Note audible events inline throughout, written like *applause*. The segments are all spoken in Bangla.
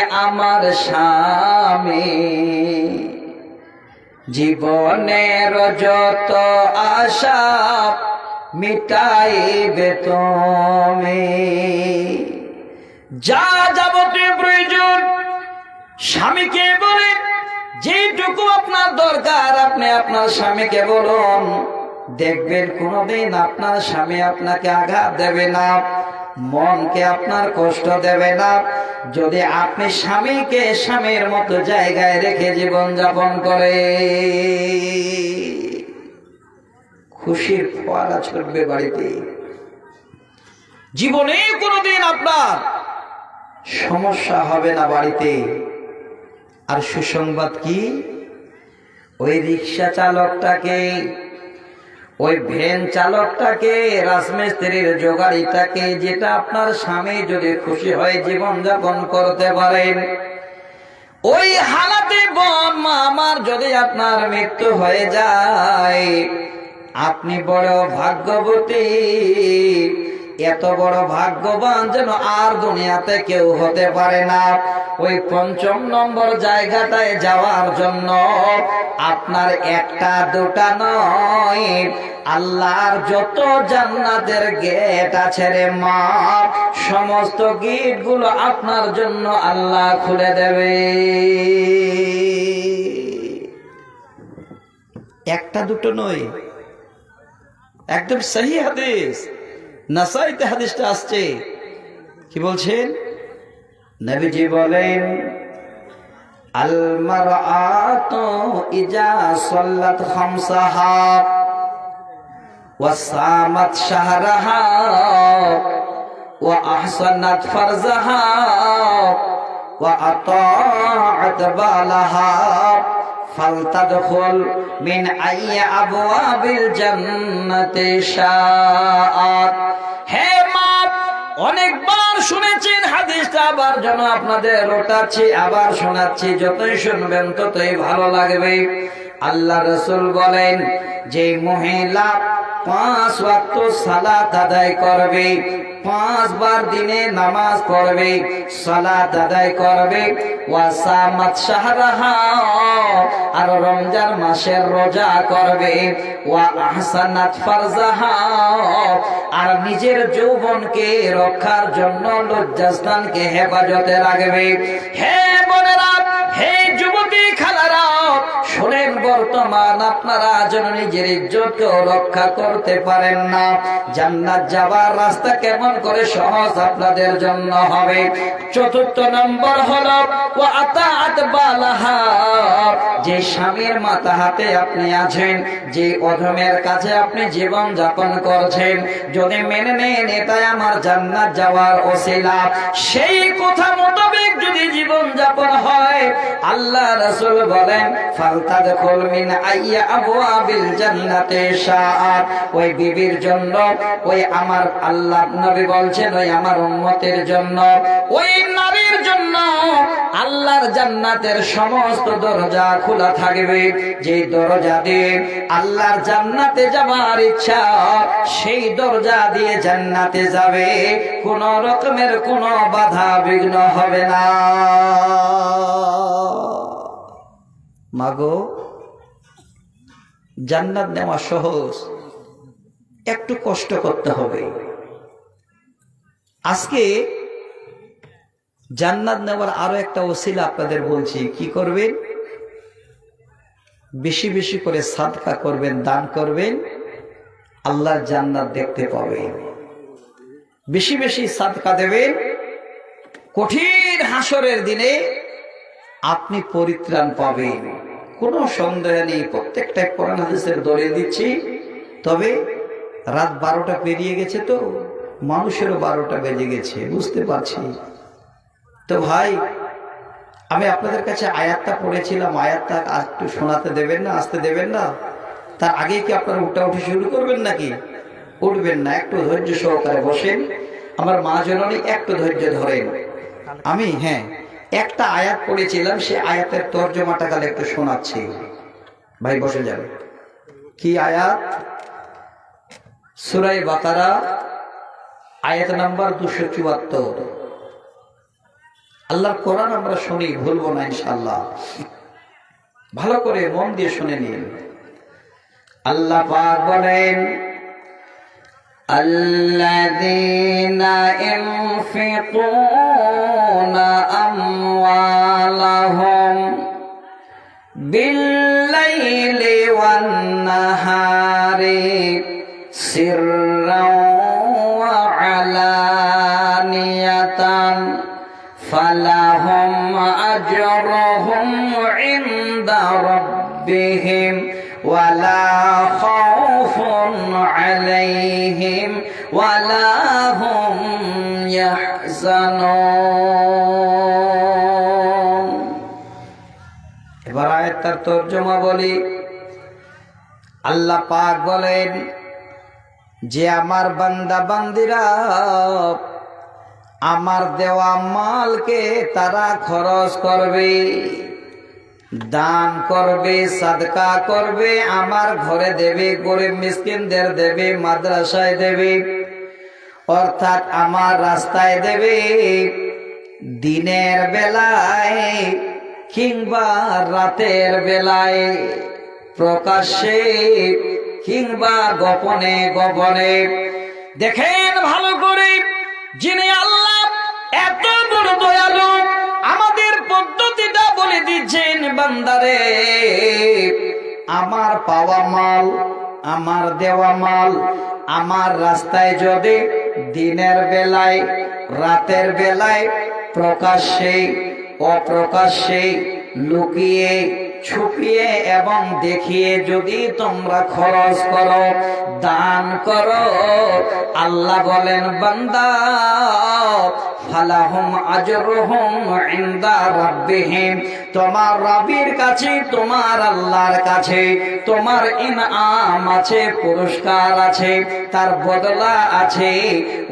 আমার স্বামী। জীবনের যত আশা মিটাইবে তুমি। যা যাবতীয় প্রয়োজন, স্বামীকে বলে, যেটুকু আপনার দরকার, আপনি আপনার স্বামীকে বলুন। দেখবেন কোনোদিন আপনার স্বামী আপনাকে আঘাত দেবে না। মনকে আপনার কষ্ট দেবে না। যদি আপনি স্বামীকে স্বামীর মতো জায়গায় রেখে জীবন যাপন করে, খুশির ফোয়ারা ছড়বে বাড়িতে। জীবনে কোনোদিন আপনার সমস্যা হবে না বাড়িতে। আর সুসংবাদ কি? ওই রিক্সা চালকটাকে ওই ভ্যান চালকটাকে, রাজমিস্ত্রির জোগাড়িটাকে, যেটা আপনার স্বামী যদি খুশি হয় জীবন যাপন করতে পারেন। ওই হালাতে বন আমার যদি আপনার মৃত্যু হয়ে যায়, আপনি বড় ভাগ্যবতী। এত বড় ভাগ্যবান যেন আর দুনিয়াতে কেউ হতে পারে না। ওই পঞ্চম নম্বর জায়গাটায় যাওয়ার জন্য আপনার একটা, দুটা নয়। আল্লাহর যত জান্নাতের গেট আছে রে মা, সমস্ত গেটগুলো আপনার জন্য আল্লাহ খুলে দেবে। একটা, দুটো নয়। একদম সহি হাদিস। নাসাইতে হাদিসটা আসছে। কি বলছেন? নবীজি বলেন আল মারআতু ইজা সাল্লাত খামসাহা ওয়া সামাত শাহরাহা ওয়া আহসানাত ফারজাহা ওয়া আতাআত বালাহা ফালতাদখুল মিন আইয়ি আবওয়াবিল জান্নাতি শাআত। অনেকবার শুনেছেন হাদিসটা, আবার যেন আপনাদের রোটাচ্ছি, আবার শোনাচ্ছি, যতই শুনবেন ততই ভালো লাগবে। আল্লাহ রসুল বলেন যে মহিলা পাঁচ ওয়াক্ত সালাত আদায় করবে পাঁচবার দিনে নামাজ পড়বে, সালাত আদায় করবে আর রমজান মাসের রোজা করবে, ওয়া আহসানাত ফারজাহা আর নিজের যৌবনকে রক্ষার জন্য লজ্জাস্থানকে হেফাজতে রাখবে। হে বর্তমান আপনারা যেন নিজের ইজ্জতকেও রক্ষা করতে পারেন না। জান্নাত যাবার রাস্তা কেমন করে সহজ আপনাদের জন্য হবে। চতুর্থ নম্বর হলো যে স্বামীর মাথা হাতে আপনি আছেন, যে অধমের কাছে আপনি জীবন যাপন করছেন। যদি মেনে নেন, এটাই আমার জান্নাত যাওয়ার ওসিলা। সেই কথা মোতাবেক যদি জীবন যাপন হয়, আল্লাহ রাসূল বলেন, ফালতাদখুল মিন আইয়া জন্য, ওই নারীর জন্য। আল্লাহর জান্নাতের সমস্ত দরজা খোলা থাকবে। যে দরজা দিয়ে আল্লাহর জান্নাতে যাবার ইচ্ছা, সেই দরজা দিয়ে জান্নাতে যাবে। কোন রকমের কোন বাধা বিঘ্ন হবে না। মাগো জান্নাত নেওয়া সহজ। একটু কষ্ট করতে হবে। আজকে জান্নাত নেওয়ার আরও একটা ওসিলা আপনাদের বলছি, কি করবেন? বেশি বেশি করে সাদকা করবেন, দান করবেন, আল্লাহর জান্নাত দেখতে পাবেন। বেশি বেশি সাদকা দেবেন। কঠিন হাসরের দিনে আপনি পরিত্রাণ পাবেন। কোনো সন্দেহ নেই, প্রত্যেকটা কোরআন হাদিসের দলে দিচ্ছি। তবে রাত বারোটা পেরিয়ে গেছে তো, মানুষেরও বারোটা বেজে গেছে, বুঝতে পারছি। তো ভাই, আমি আপনাদের কাছে আয়াতটা পড়েছিলাম, আয়াতটা একটু শোনাতে দেবেন না, আসতে দেবেন না? তার আগে কি আপনারা উঠা উঠে শুরু করবেন নাকি? উঠবেন না, একটু ধৈর্য সহকারে বসেন। আমার মা জননী একটু ধৈর্য ধরেন। আমি হ্যাঁ একটা আয়াত পড়েছিলাম, সে আয়াতের তর্জমাটা কালে একটু শোনাচ্ছি। ভাই, বসে যাবে কি আয়াত? সুরাই বাকারা, আয়াত নাম্বার দুশো চুয়াত্তর। আল্লাহর কোরআন আমরা শুনি, ভুলবো না ইনশাল্লাহ ভালো করে মন দিয়ে শুনে নিন। আল্লাহ পাক বলেন الذين ينفقون أموالهم بالليل والنهار سرا وعلانية فلهم أجرهم عند ربهم ولا خوف عليهم ولا هم يحزنون এবার আয়াতটার তর্জমা বলি আল্লাহ পাক বলেন যে আমার বান্দা বান্দিরা আমার দেওয়া মালকে তারা খরচ করবে দান করবে, সাদকা করবে, আমার ঘরে দেবে, গরিব মিসকিনদের দেবে, মাদ্রাসায় দেবে, অর্থাৎ আমার রাস্তায় দেবে। দিনের বেলায় কিংবা রাতের বেলায় প্রকাশ্যে কিংবা গোপনে গোপনে। দেখেন ভালো করে যিনি আল্লাহ, এত বড় দয়ালু। বান্দারে, আমার পাওয়া মাল, আমার দেওয়া মাল, আমার রাস্তায় যদি দিনের বেলায়, রাতের বেলায় প্রকাশ্যে অপ্রকাশ্যে লুকিয়ে ছুপিয়ে এবং দেখিয়ে যদি তোমরা খরচ করো, দান করো, আল্লাহ বলেন, বান্দা, ফালাহুম আজরুহুম ইনদা রাব্বিহিম। তোমার রবির কাছে, তোমার আল্লাহর কাছে, তোমার ইনআম আছে, পুরস্কার আছে, তার বদলা আছে।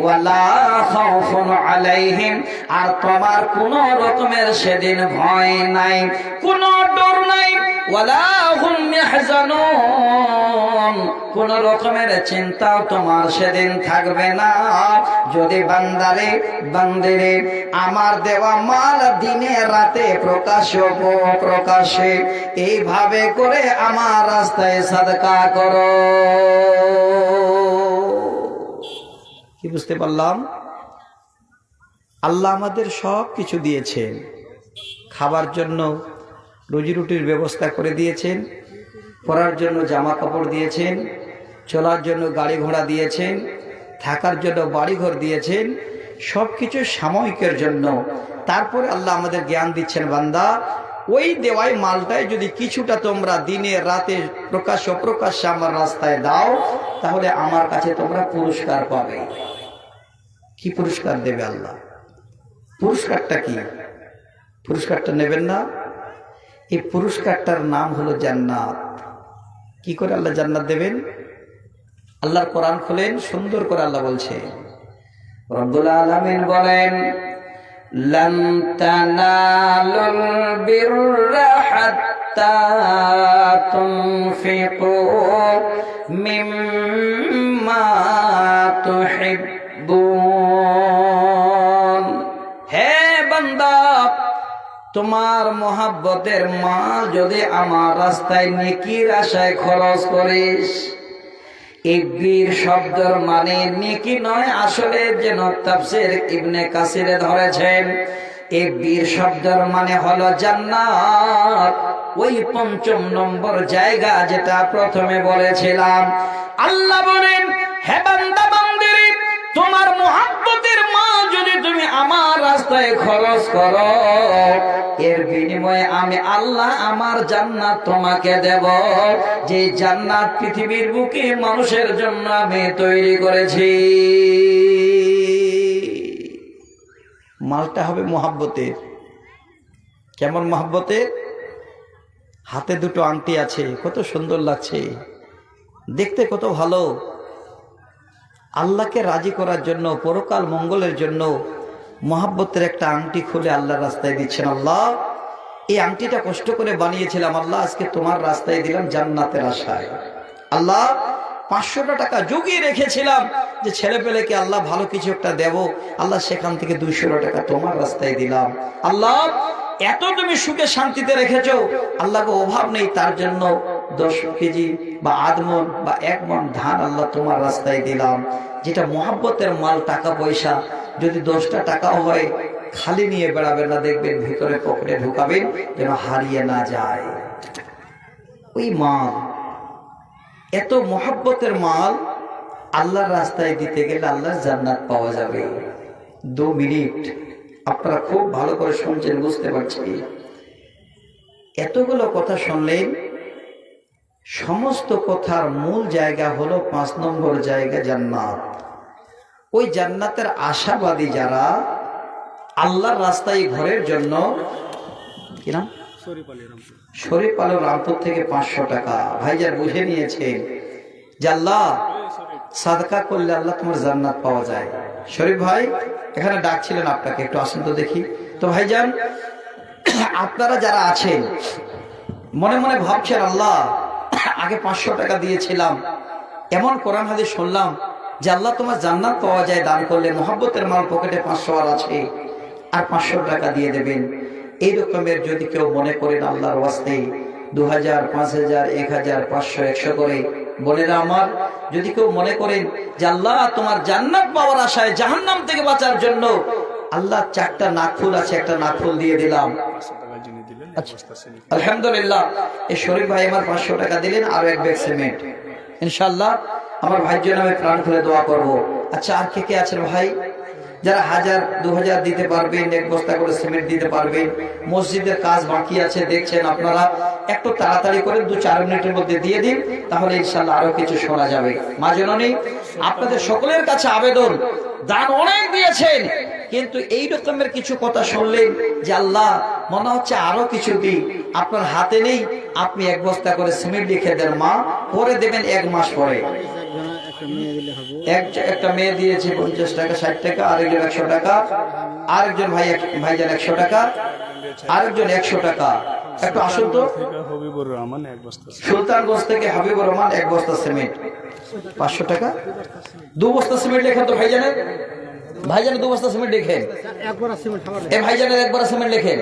ওয়ালা খাউফুন আলাইহিম। আর তোমার কোনো রকমের সেদিন ভয় নাই, কোনো ডর নাই। কোন রকমের তোমার সেদিন থাকবে না। যদি বান্দিরে আমার দেওয়া মাল দিনে রাতে প্রকাশ প্রকাশে এইভাবে করে আমার রাস্তায় সাদকা করো। কি বুঝতে পারলাম? আল্লাহ আমাদের সব কিছু দিয়েছেন। খাবার জন্য রুজি রুটির ব্যবস্থা করে দিয়েছেন, পরার জন্য জামা কাপড় দিয়েছেন, চলার জন্য গাড়ি ঘোড়া দিয়েছেন, থাকার জন্য বাড়িঘর দিয়েছেন সব কিছু সাময়িকের জন্য। তারপরে আল্লাহ আমাদের জ্ঞান দিচ্ছেন, বান্দা, ওই দেওয়াই মালটায় যদি কিছুটা তোমরা দিনে, রাতে প্রকাশ অপ্রকাশ্যে আমার রাস্তায় দাও, তাহলে আমার কাছে তোমরা পুরস্কার পাবে। কি পুরস্কার দেবে আল্লাহ? পুরস্কারটা কি? পুরস্কারটা নেবেন না? এই পুরস্কারটার নাম হলো জান্নাত। কি করে আল্লাহ জান্নাত দেবেন? আল্লাহর কোরআন খোলেন, সুন্দর করে আল্লাহ বলছে, রব্বুল আলামিন বলেন লন তানালুল বিররা হাত্তা তুনফিকু মিম্মা তুহিব্বুন। তোমার মোহাব্বতের মা যদি আমার রাস্তায় নেকির আশায় খরচ করিস। এই বীর শব্দর মানে নেকি নয়, আসলে যেন তাফসির ইবনে কাসিরে ধরেছেন শব্দর মানে হলো জান্নাত। ওই পঞ্চম নম্বর জায়গা যেটা প্রথমে বলেছিলাম। আল্লাহ বলেন, হে বান্দা বান্দিরে তোমার মোহাব্বতের মা যদি তুমি আমার রাস্তায় খরচ করো, এর বিনিময়ে আমি আল্লাহ আমার জান্নাত তোমাকে দেব। যে জান্নাত পৃথিবীর বুকে মানুষের জন্য আমি তৈরি করেছি। মালটা হবে মোহাব্বতের। কেমন মহাব্বতের? হাতে দুটো আংটি আছে, কত সুন্দর লাগছে। দেখতে কত ভালো। আল্লাহকে রাজি করার জন্য, পরকাল মঙ্গলের জন্য মহাব্বতের একটা আংটি খুলে আল্লাহর রাস্তায় দিচ্ছেন আল্লাহ। এই আংটিটা কষ্ট করে বানিয়েছিলাম আল্লাহ, আজকে তোমার রাস্তায় দিলাম জান্নাতের আশায়। আল্লাহ, পাঁচশোটা টাকা জুগিয়ে রেখেছিলাম যে ছেলে পেলেকে আল্লাহ ভালো কিছু একটা দেব। আল্লাহ সেখান থেকে দুইশো টাকা তোমার রাস্তায় দিলাম। আল্লাহ, এত তুমি সুখে শান্তিতে রেখেছো। আল্লাহকে অভাব নেই তার জন্য। দশ কেজি বা আধ মন বা এক মন ধান আল্লাহ তোমার রাস্তায় দিলাম। যেটা মহাব্বতের মাল, টাকা পয়সা, যদি দশটা টাকাও হয়, খালি নিয়ে বেড়াবেন না, দেখবেন ভিতরে পকেটে ঢুকাবেন যেন হারিয়ে না যায়। ওই মাল, এত মহাব্বতের মাল আল্লাহর রাস্তায় দিতে গেলে আল্লাহর জান্নাত পাওয়া যাবে। দু মিনিট, আপনারা খুব ভালো করে শুনছেন, বুঝতে পারছি। এতগুলো কথা শুনলেন সমস্ত কথার মূল জায়গা হলো পাঁচ নম্বর জায়গা জান্নাত। ওই জান্নাতের আশাবাদী যারা আল্লাহর রাস্তায় ঘরের জন্য কি নাম? শরীফ আলো রামপুর থেকে পাঁচশো টাকা। ভাই ভাইজার বুঝে নিয়েছেন যে আল্লাহ, সাদকা করলে আল্লাহ তোমার জান্নাত পাওয়া যায়। শরীফ ভাই, এখানে ডাকছিলেন আপনাকে, একটু আসেন তো দেখি। তো ভাইজান, আপনারা যারা আছেন, মনে মনে ভাবছেন আল্লাহ আগে পাঁচশো টাকা দিয়েছিলাম। এমন কোরআন হাদিস শুনলাম যে আল্লাহ তোমার জান্নাত পাওয়া যায় দান করলে মহাব্বতের মাল পকেটে পাঁচশো আর আছে। আর পাঁচশো টাকা দিয়ে দেবেন। এই রকমের যদি কেউ মনে করেন আল্লাহর ওয়াস্তে দু হাজার পাঁচ হাজার এক হাজার পাঁচশো, একশো করে বোনেরা আমার? যদি কেউ মনে করেন যে আল্লাহ তোমার জান্নাত পাওয়ার আশায় জাহান্নাম থেকে বাঁচার জন্য আল্লাহ চারটা নাকফুল আছে, একটা নাকফুল দিয়ে দিলাম। আলহামদুলিল্লাহ, এই শরীফ ভাই আমার পাঁচশো টাকা দিলেন, আর এক ব্যাগ সিমেন্ট। ইনশাল্লাহ আমার ভাইয়ের জন্য আমি প্রাণ খুলে দোয়া করব। আচ্ছা আর কে কে আছেন ভাই? যারা হাজার দু হাজার দিতে পারবেন, এক বস্তা করে সিমেন্ট দিতে পারবেন, মসজিদের কাজ বাকি আছে, দেখছেন আপনারা, একটু তাড়াতাড়ি করে দু চার মিনিটের মধ্যে দিয়ে দিন, তাহলে ইনশাল্লাহ আরও কিছু শোনা যাবে। মা জননী, আপনাদের সকলের কাছে আবেদন, দান অনেক দিয়েছেন। কিন্তু এই রকমের কিছু কথা শুনলেন যে আল্লাহ মনে হচ্ছে আরও কিছু দিই। আপনার হাতে নেই, আপনি এক বস্তা করে সিমেন্ট লিখে দেন, মা। পরে দেবেন এক মাস পরে। এক একটা মেয়ে দিয়েছে পঞ্চাশ টাকা, ষাট টাকা, আরেকজন একশো টাকা, আরেকজন ভাই ভাইজান একশো টাকা, আরেকজন একশো টাকা। একটু আসুন তো। সুলতানগঞ্জ থেকে হাবিবুর রহমান এক বস্তা সিমেন্ট। পাঁচশো টাকা। দু বস্তা সিমেন্ট লেখেন তো ভাইজানের। ভাইজানের দু বস্তা সিমেন্ট লেখেন এ ভাইজানের একবার সিমেন্ট লেখেন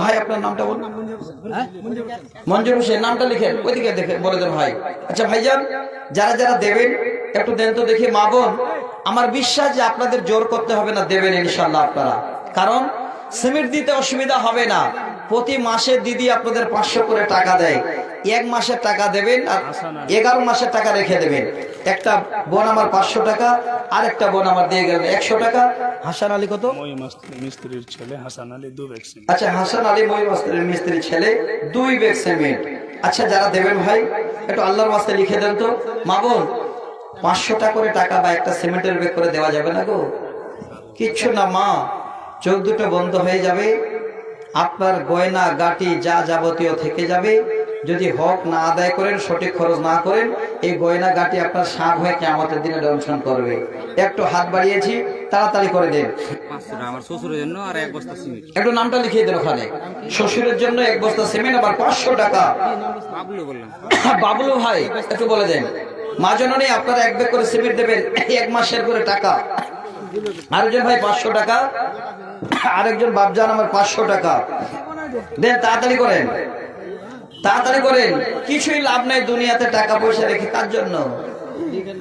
ভাই আপনার নামটা বলুন। মঞ্জুর হোসেন নামটা লিখেন। ওইদিকে দেখে বলে দেন ভাই। আচ্ছা ভাইজান যারা যারা দেবেন একটু দেন তো দেখি। মা বোন আমার বিশ্বাস যে আপনাদের জোর করতে হবে না দেবেন ইনশাল্লাহ আপনারা। কারণ সিমেন্ট দিতে অসুবিধা হবে না। প্রতি মাসে দিদি আপনাদের পাঁচশো করে টাকা দেয়। এক মাসের টাকা দেবেন আর এগারো মাসের টাকা রেখে দেবেন। একটা বোন আমার পাঁচশো টাকা আর একটা বোন আমার দিয়ে গেলেন একশো টাকা। হাসান আলী কত? মিস্ত্রির ছেলে হাসান আলী দু আচ্ছা হাসান আলী মই মাস্টারের মিস্ত্রি ছেলে দুই ব্যাগ সিমেন্ট। আচ্ছা যারা দেবেন ভাই একটু আল্লাহর মাস্তে লিখে দেন তো। মা বোন পাঁচশো টাকা করে টাকা বা একটা সিমেন্টের ব্যাগ করে দেওয়া যাবে না গো। কিচ্ছু না মা। চোখ দুটো বন্ধ হয়ে যাবে। আপনার গয়না গাটি যা যাবতীয় থেকে যাবে। যদি হক না আদায় করেন সঠিক খরচ না করেন এই গয়না গাটি আপনার সাপ হয়ে কেমতের দিনে দংশন করবে। একটু হাত বাড়িয়েছি তাড়াতাড়ি করে দেন। একটু নামটা লিখিয়ে দেন ওখানে। শ্বশুরের জন্য এক বস্তা সিমেন্ট আবার পাঁচশো টাকা। বাবলু বাবলু ভাই একটু বলে দেন। মা জননী আপনারা এক ব্যাগ করে সিমেন্ট দেবেন এক মাসের করে টাকা। আরেকজন ভাই পাঁচশো টাকা। আরেকজন বাপজান আমার পাঁচশো টাকা। দেন তাড়াতাড়ি করেন। তাড়াতাড়ি করেন। কিছুই লাভ নেই দুনিয়াতে টাকা পয়সা রেখে তার জন্য?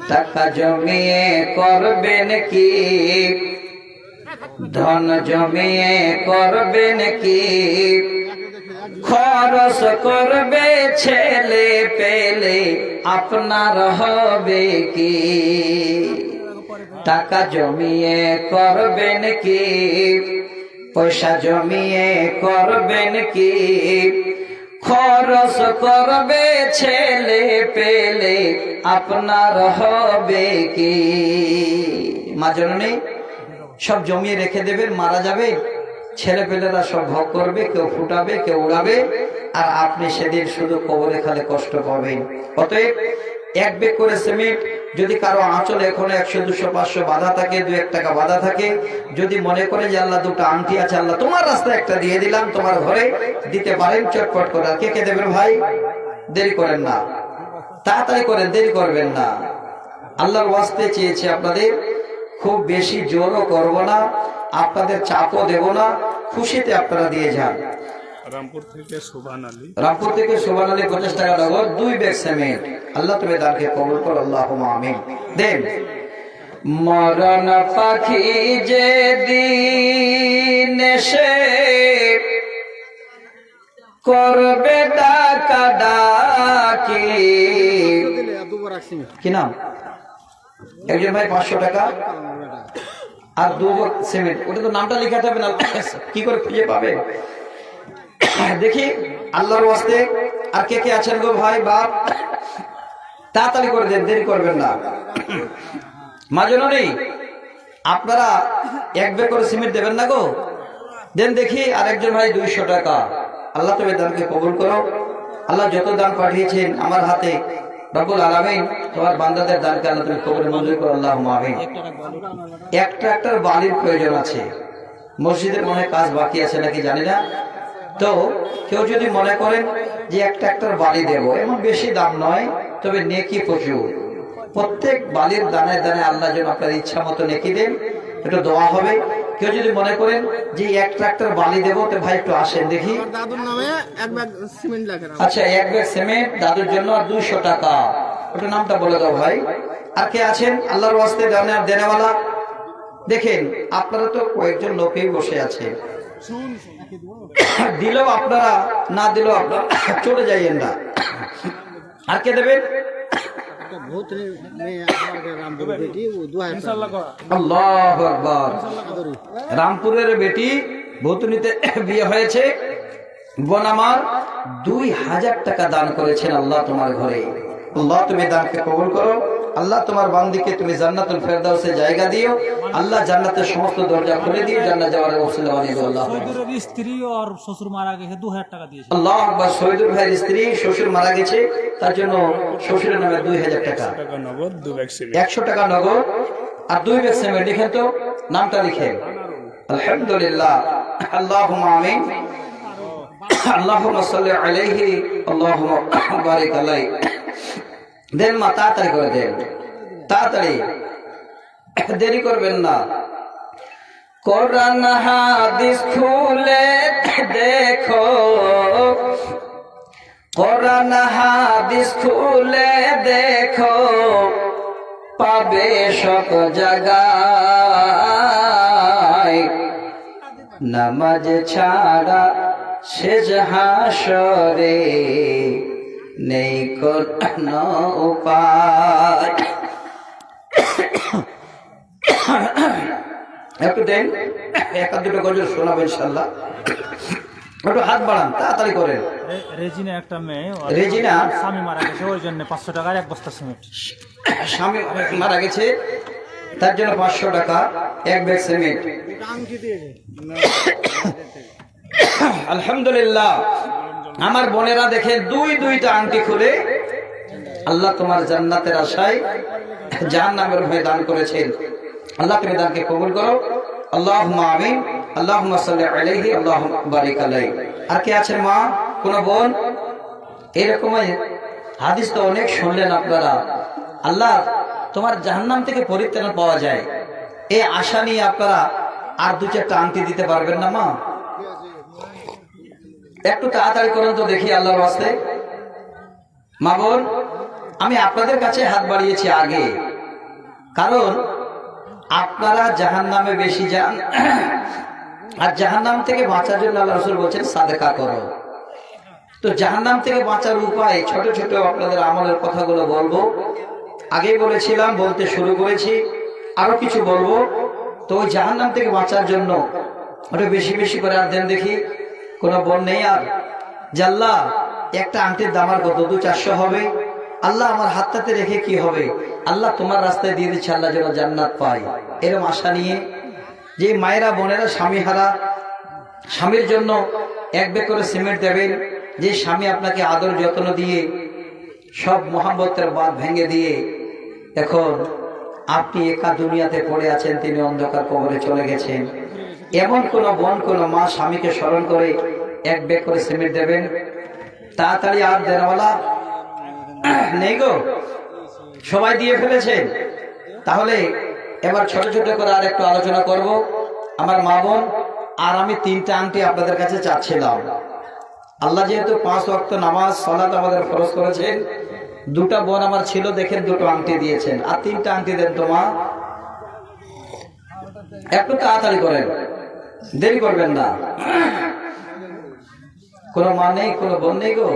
টাকা জমিয়ে করবেন কি? ধন জমিয়ে করবেন কি? খরচ করবে ছেলে পেলে, আপনার হবে কি? টাকা জমিয়ে করবেন কি? পয়সা জমিয়ে করবেন কি? খরচ করবে ছেলে পেলে, আপনার হবে কি? মা জননী, সব জমিয়ে রেখে দেবে, মারা যাবে। ছেলে পেলেরা সব ভোগ করবে, কেউ ফুটাবে, কেউ উড়াবে, আর আপনি সেদিন শুধু কবরে খালে কষ্ট পাবেন। অতএব এক বেগ করে সিমেন্ট, যদি কারও আঁচলে এখনও একশো, দুশো, পাঁচশো বাধা থাকে, দু এক টাকা বাধা থাকে, যদি মনে করে যে আল্লাহ দুটো আংটি আছে, আল্লাহ তোমার রাস্তায় একটা দিয়ে দিলাম, তোমার ঘরে দিতে পারেন, চটপট করে। কে কে দেবেন ভাই? দেরি করেন না। তাড়াতাড়ি করেন, দেরি করবেন না। আল্লাহর ওয়াস্তে চেয়েছে আপনাদের, খুব বেশি জোরও করব না, আপনাদের চাপও দেব না, খুশিতে আপনারা দিয়ে যান। রামপুর থেকে সুবান আলী। রামপুর থেকে সোবান আলী পঞ্চাশ টাকা নগদ, দুই ব্যাগ সিমেন্ট। আল্লাহ তুমি তাকে কর আল্লাহ আমিন। দেন মরণ পাখি যে দিন এসে করবে ডাকা। কি নাম? একজন ভাই, পাঁচশো টাকা। আর দু সিমেন্ট। ওটা তো নামটা লেখাতে হবে না। কি করে খুঁজে পাবে? *coughs* দেখি, আল্লাহর ওয়াস্তে আর কে কে আছেন গো ভাই, বাপ? তাড়াতাড়ি করে দেন, দেরি করবেন না। *coughs* মাঝে নেই আপনারা এক ব্যাগ করে সিমেন্ট দেবেন না গো? দেন দেখি, আর একজন ভাই দুইশো টাকা। আল্লাহ তুমি দানকে কবুল করো। আল্লাহ যত দান পাঠিয়েছেন আমার হাতে, রব্বুল আলামিন, তোমার বান্দাদের দানকে আল্লাহ তুমি কবুল মঞ্জুর করো আল্লাহ আমিন। একটা ট্রাক্টর বালির প্রয়োজন আছে। মসজিদের মনে কাজ বাকি আছে নাকি জানি না। তো কেউ যদি মনে করেন যে একটা ট্রাক্টর বালি দেব এমন বেশি দাম নয় তবে নেকি প্রচুর। প্রত্যেক বালির দানায় দানায় আল্লাহ যেন আপনার ইচ্ছা মতো নেকি দেন একটু দোয়া হবে। কেউ যদি মনে করেন যে এক ট্রাক্টর বালি দেবো তো ভাই একটু আসেন দেখি। দাদুর নামে এক ব্যাগ সিমেন্ট লাগে আচ্ছা এক ব্যাগ সিমেন্ট দাদুর জন্য আর দুইশো টাকা। ওটা নামটা বলে দাও ভাই। আর কে আছেন? আল্লাহর ওয়াস্তে দেওয়ানে আর দেনেওয়ালা। দেখেন আপনারা তো কয়েকজন লোকেই বসে আছে দিলেও আপনারা না দিলেও আপনারা চলে যাইয়েন না আর কে দেবেন? রামপুরের বেটি ভৌতনিতে বিয়ে হয়েছে। বোন আমার দুই হাজার টাকা দান করেছেন আল্লাহ তোমার ঘরে। আল্লাহ তুমি দানকে কবুল করো। আল্লাহ তোমার বান্দিকে তুমি জান্নাতুল ফেরদাউসে জায়গা দিও। আল্লাহ জান্নাতের সমস্ত দরজা খুলে দিও জান্নাত যাওয়ার ওসিলা বানিয়ে দাও আল্লাহ স্ত্রী আর শ্বশুর মারা গেছে 2000 টাকা দিয়েছে। আল্লাহ আকবার সৈয়দুল ভাইয়ের স্ত্রী শ্বশুর মারা গেছে তার জন্য শ্বশুরের নামে 2000 টাকা। নগদ 100 টাকা নগদ আর 2 ব্যাগ সিমেন্ট লিখে তো নামটা লিখে আলহামদুলিল্লাহ আল্লাহুম্মা আমিন। আল্লাহুম্মা সাল্লি আলাইহি আল্লাহুম্মা বারিক আলাইহি। দেন মা, তাড়াতাড়ি করে দেন। তাড়াতাড়ি। দেরি করবেন না। কোরআন হাদিস খুলে দেখো। কোরআন হাদিস খুলে দেখো। পাবে সব জায়গায়। নামাজ ছাড়া শেষ হাসরে নেই কোন উপায় একটু দেন এক দুটো গজল শোনাবেন ইনশাল্লাহ। একটু হাত বাড়ান তাড়াতাড়ি করেন। রেজিনা একটা মেয়ে রেজিনা? স্বামী মারা গেছে ওই জন্য পাঁচশো টাকার এক বস্তা সিমেন্ট। স্বামী মারা গেছে তার জন্য পাঁচশো টাকা এক ব্যাগ সিমেন্ট। *coughs* আলহামদুলিল্লাহ। আমার বোনেরা দেখে দুই দুইটা আংটি খুলে আল্লাহ তোমার জান্নাতের আশায় জাহান নামের ভয়ে দান করেছেন। আল্লাহ তুমি দানকে কবুল করো। আল্লাহ আমিন। আল্লাহ আলাইহি আল্লাহ বারিক আলাই। আর কে আছেন মা? কোন বোন? এরকম হাদিস তো অনেক শুনলেন আপনারা। আল্লাহ তোমার জাহান্নাম থেকে পরিত্রাণ পাওয়া যায়। এই আশা নিয়ে আপনারা আর দু চারটা আংটি দিতে পারবেন না মা? একটু তাড়াতাড়ি করুন তো দেখি আল্লাহর বাস্তে মা বোন, আমি আপনাদের কাছে হাত বাড়িয়েছি আগে। কারণ আপনারা জাহান নামে বেশি যান। আর জাহান নাম থেকে বাঁচার জন্য আল্লাহ রসুল বলছেন, সাদেকা করো। তো জাহান্নাম থেকে বাঁচার উপায়, ছোট ছোট আপনাদের আমলের কথাগুলো বলব। আগেই বলেছিলাম, বলতে শুরু করেছি। আরও কিছু বলব। তো ওই জাহান্নাম থেকে বাঁচার জন্য, ওটা বেশি বেশি করে আর দেন দেখি। কোনো বন নেই আর। জাল্লা একটা আংটির দাম আর কত? দু চারশো হবে। আল্লাহ আমার হাতটাতে রেখে কি হবে? আল্লাহ তোমার রাস্তায় দিয়ে দিচ্ছে, আল্লাহ যেন জান্নাত পাই এরম আশা নিয়ে যে মায়েরা, বোনেরা স্বামী হারা স্বামীর জন্য এক বে করে সিমেন্ট দেবেন, যে স্বামী আপনাকে আদর যত্ন দিয়ে, সব মোহাম্মতের বাদ ভেঙে দিয়ে, এখন আপনি একা দুনিয়াতে পড়ে আছেন, তিনি অন্ধকার কবরে চলে গেছেন। এমন কোন বোন কোন মা স্বামীকে স্মরণ করে এক বেগ করে সিমেন্ট দেবেন। তাড়াতাড়ি আর দেনওয়ালা নেই গো। সবাই দিয়ে ফেলেছেন তাহলে এবার ছোট ছোট করে আর একটু আলোচনা করব। আমার মা বোন, আর আমি তিনটা আংটি আপনাদের কাছে চাচ্ছিলাম। আল্লাহ যেহেতু পাঁচ ওয়াক্ত নামাজ, সলাত আমাদের খরচ করেছেন, দুটা বোন আমার ছিল দেখে দুটো আংটি দিয়েছেন। আর তিনটা আংটি দেন তো মা। একটু তাড়াতাড়ি করেন। দেরি করবেন না। কোনো মা নেই কোনো বোন নেই গো।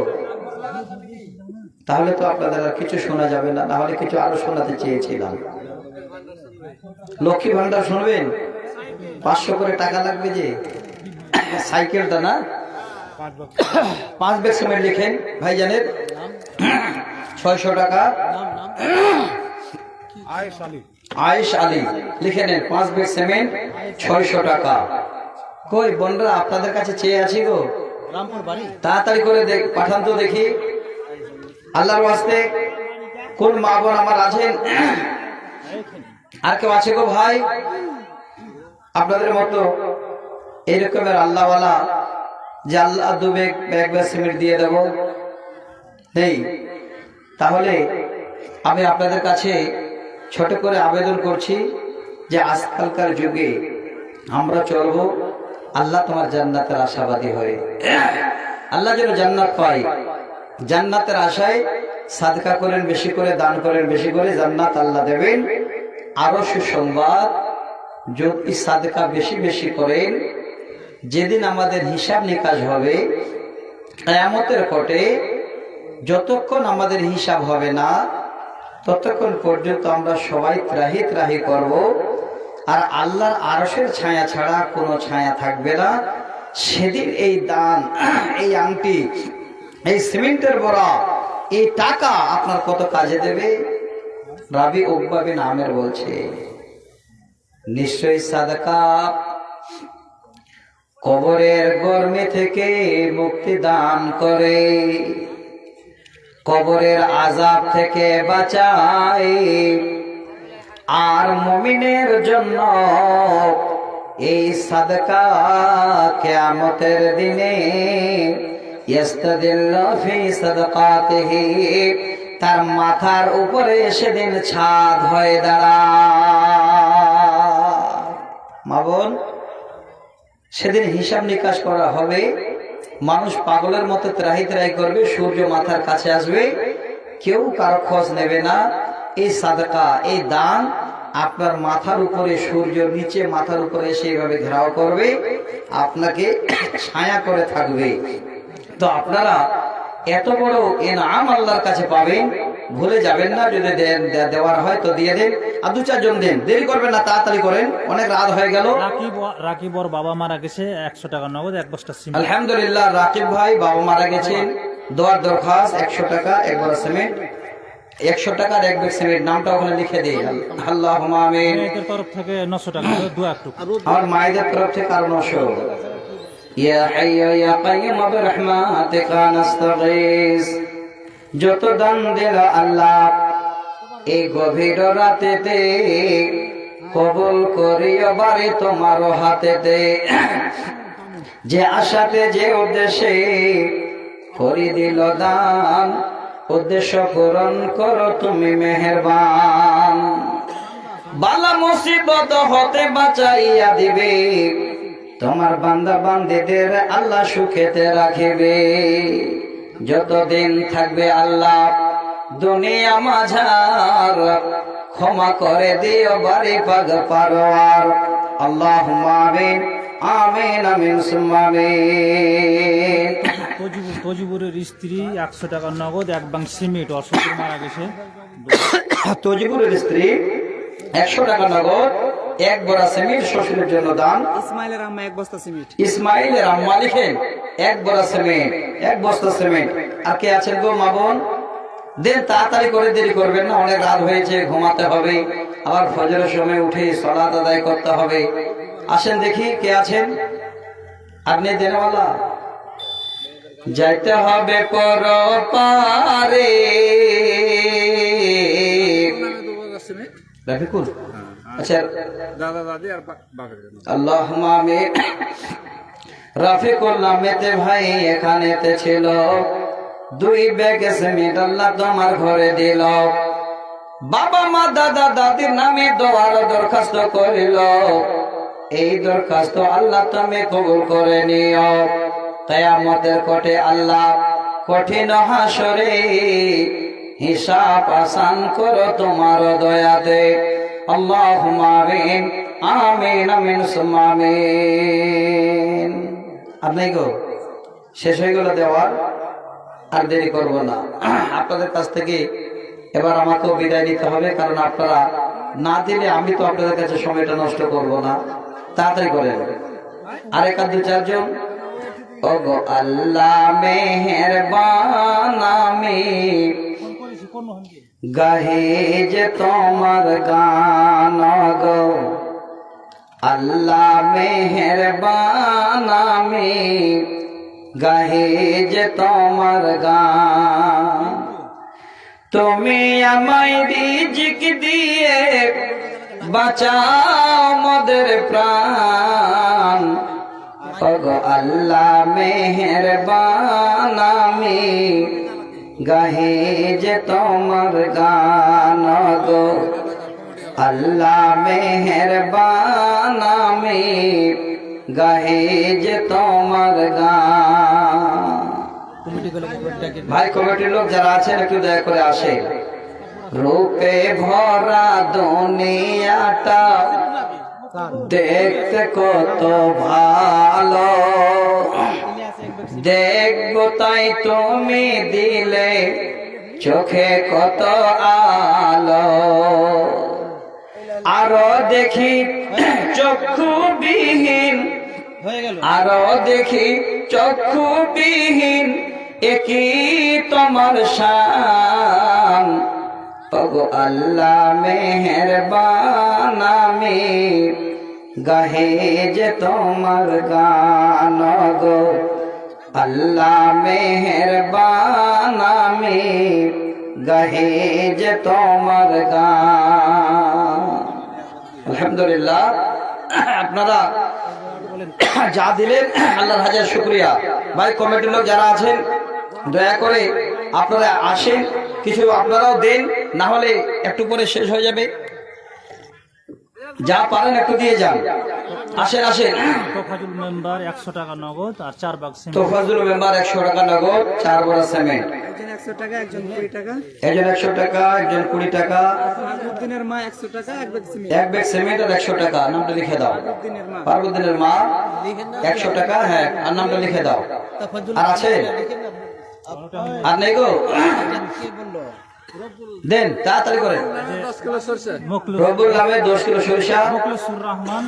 তাহলে তো আপনাদের আর কিছু শোনা যাবে না তাহলে কিছু আরও শোনাতে চেয়েছিলাম। লক্ষ্মী ভান্ডার শুনবেন? পাঁচশো করে টাকা লাগবে যে। সাইকেলটা না? পাঁচ ব্যাগ সিমেন্ট লিখেন ভাইজানের। ছয়শো টাকা। আয়েশ আলী। লিখে নেন পাঁচ ব্যাগ সিমেন্ট ছয়শো টাকা। কই বোনরা আপনাদের কাছে চেয়ে আছি গো। তাড়াতাড়ি করে দেখ, পাঠান তো দেখি। আল্লাহর ওয়াস্তে কোন মা বোন আমার আছেন? আর কেউ আছে গো ভাই? আপনাদের মতো এইরকমের আল্লাহওয়ালা যে আল্লাহ দু ব্যাগ ব্যাগ বা সিমেন্ট দিয়ে দেব। নেই। তাহলে আমি আপনাদের কাছে ছোট করে আবেদন করছি যে আজকালকার যুগে আমরা চলবো আল্লাহ তোমার জান্নাতের আশাবাদী হয়ে। আল্লাহ যেন জান্নাত পাই জান্নাতের আশায় সাদকা করেন, বেশি করে দান করেন, বেশি করে জান্নাত আল্লাহ দেবেন। আরও সুসংবাদ, যদি সাদকা বেশি বেশি করেন, যেদিন আমাদের হিসাব নিকাশ হবে, কেয়ামতের কটে যতক্ষণ আমাদের হিসাব হবে না, ততক্ষণ পর্যন্ত আমরা সবাই ত্রাহি ত্রাহি করব। আর আল্লাহর আরসের ছায়া ছাড়া কোনো ছায়া থাকবে না। সেদিন এই দান, এই আংটি, এই সিমেন্টের বড়া, এই টাকা আপনার কত কাজে দেবে? রাবি উকবাবি নামের বলছে, নিশ্চয়ই সাদাকা, কবরের গর্মে থেকে মুক্তি দান করে। কবরের আজাব থেকে বাঁচায় আর মমিনের জন্য এই সাদকা কেয়ামতের দিনে তার মাথার উপরে সেদিন ছাদ হয়ে দাঁড়া সেদিন হিসাব নিকাশ করা হবে, মানুষ পাগলের মতো ত্রাহি ত্রাহি করবে, সূর্য মাথার কাছে আসবে, কেউ কারও খোঁজ নেবে না এই সাদকা এই দান আপনার মাথার উপরে সূর্যের নিচে মাথার উপরে এসে এইভাবে ঘেরাও করবে আপনাকে ছায়া করে থাকবে। তো আপনারা এত বড় এনাম আল্লাহর কাছে পাবেন ভুলে যাবেন না যদি দেওয়ার হয় তো দিয়ে দেন। আর দু চারজন দেন দেরি করবেন না তাড়াতাড়ি করেন অনেক রাত হয়ে গেল। রাকিব রাকিব ওর বাবা মারা গেছে একশো টাকা নগদ এক বস্তা আলহামদুলিল্লাহ রাকিব ভাই বাবা মারা গেছেন। দোয়ার দরখাস্ত একশো টাকা এক বড় সিমেন্ট। একশো টাকার এক ব্যাগ সিমেন্ট নামটা ওখানে লিখে দিই। আল্লাহ আমিন। তরফ থেকে নশো টাকা আমার মায়েদের তরফ থেকে কারণ অসহ ইয়া হাইয়্যু ইয়া কাইয়্যুম বিরহমাতিকা নাস্তাগীস। যত দান দিল আল্লাহ এই গভীর রাতেতে কবুল করিও বাড়ি তোমার হাতেতে। যে আশাতে যে উদ্দেশ্যে করি দিল দান উদ্দেশ্য পূরণ করো তুমি মেহেরবান। বালা মুসিবত হতে বাঁচাইয়া দিবে। তোমার বান্দা বান্দিদের আল্লাহ সুখেতে রাখিবে। যতদিন থাকবে আল্লাহ দুনিয়া মাঝার, ক্ষমা করে দিও বাড়ি পাগ পারোয়ার। আল্লাহ আমিন। আমিন আমিন সুম্মা আমিন। তজিবুর তজিবুরের স্ত্রী একশো টাকা নগদ এক বাং সিমেন্ট শ্বশুর মারা গেছে। তজিবুরের স্ত্রী একশো টাকা নগদ এক বড়া সেমির শ্বশুরের জন্য দান। ইসমাইলের আম্মা এক বস্তা সিমেন্ট। ইসমাইলের আম্মা লিখেন এক বড়া সিমেন্ট এক বস্তা সিমেন্ট। আর কে আছেন গো মা বোন? দেন তাড়াতাড়ি করে দেরি করবেন না অনেক রাত হয়েছে ঘুমাতে হবে। আবার ফজরের সময় উঠে সলাত আদায় করতে হবে। আসেন দেখি, কে আছেন? আপনি দেনওয়ালা, যাইতে হবে পর পারে রফিকুল আচ্ছা দাদা বাপের আল্লাহ রাফিকুল নামেতে ভাই, এখানেতে ছিল। দুই ব্যাগ সিমেন্ট আল্লাহ তোমার ঘরে দিল। বাবা মা, দাদা, দাদির নামে দোয়ার দরখাস্ত করিল। এই দরখাস্ত আল্লাহ তুমি কবুল করে নিও। কেয়ামতের কোটে আল্লাহ কঠিন হাসরে হিসাব আসান করো তোমার দয়াতে। আল্লাহ আমিন আমিন আমিন, সুম্মা আমিন। আপনি গো, শেষ হয়ে গেল দেওয়ার, আর দেরি করব না। আপনাদের কাছ থেকে এবার আমাকেও বিদায় নিতে হবে, কারণ আপনারা না দিলে আমি তো আপনাদের কাছে সময়টা নষ্ট করব না। তাড়াতাড়ি করেন আর এক দু চারজন? ও গো আল্লাহ মেহেরবান আমি। গাহে যে তোমার গান গো আল্লাহ মেহেরবান আমি। গাহে যে তোমার গান, তুমি আমায় রিজিক দিয়ে বাঁচাও মদের প্রাণ। ওগো আল্লাহ মেহেরবান আমি গাহে যে তোমার গান গো আল্লাহ মেহেরবান আমি গাহে যে তোমার গান। ভাই কমিটির লোক যারা আছেন একটু দয়া করে আসে। রূপে ভরা দুনিয়াটা দেখতে কত ভালো। দেখব তাই তুমি দিলে চোখে কত আলো। আরও দেখি চক্ষু বিহীন আরও দেখি চক্ষু বিহীন একই তোমার শান? ওগো আল্লাহ মেহেরবান আমি। গাহে যে তোমার গান গো, আল্লাহ মেহেরবান আমি। গাহে যে তোমার গান। আলহামদুলিল্লাহ, আপনারা যা দিলেন, আল্লাহর হাজার শুক্রিয়া। ভাই কমিটির লোক যারা আছেন, দয়া করে আপনারা আসেন। কিছু আপনারাও দেন না হলে একটু পরে শেষ হয়ে যাবে। যা পারেন একটু দিয়ে যান। আসেন আসেন। তোফাজুল মেম্বার একশো টাকা নগদ আর চার বাক্স তোফাজুল মেম্বার একশো টাকা নগদ চার বড় সিমেন্ট। একজন একশো টাকা একজন কুড়ি টাকা। একজন একশো টাকা একজন কুড়ি টাকা। দিনের মা একশো টাকা এক ব্যাগ সিমেন্ট। এক ব্যাগ সিমেন্ট আর একশো টাকা নামটা লিখে দাও। দিনের মা। পার্বতীনের মা একশো টাকা হ্যাঁ আর নামটা লিখে দাও। আর আছে? আর নেই গো দেন তাড়াতাড়ি মুখলুস রবুল নামে দশ কিলো সরিষা মুখলিসুর রহমান।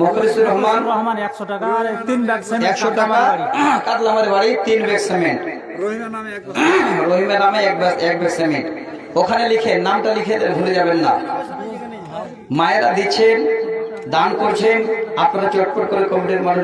মখলিসুর রহমান রহমান একশো টাকা আর তিন ব্যাগ সিমেন্ট একশো টাকা কাতলামারি বাড়ি তিন ব্যাগ সিমেন্ট রহিমা নামে এক রহিমের নামে এক ব্যাগ এক ব্যাগ সিমেন্ট ওখানে লিখে নামটা লিখে ভুলে যাবেন না। মায়েরা দিচ্ছেন দান করছেন আপনারা চটপট করে কমিটির মানুষ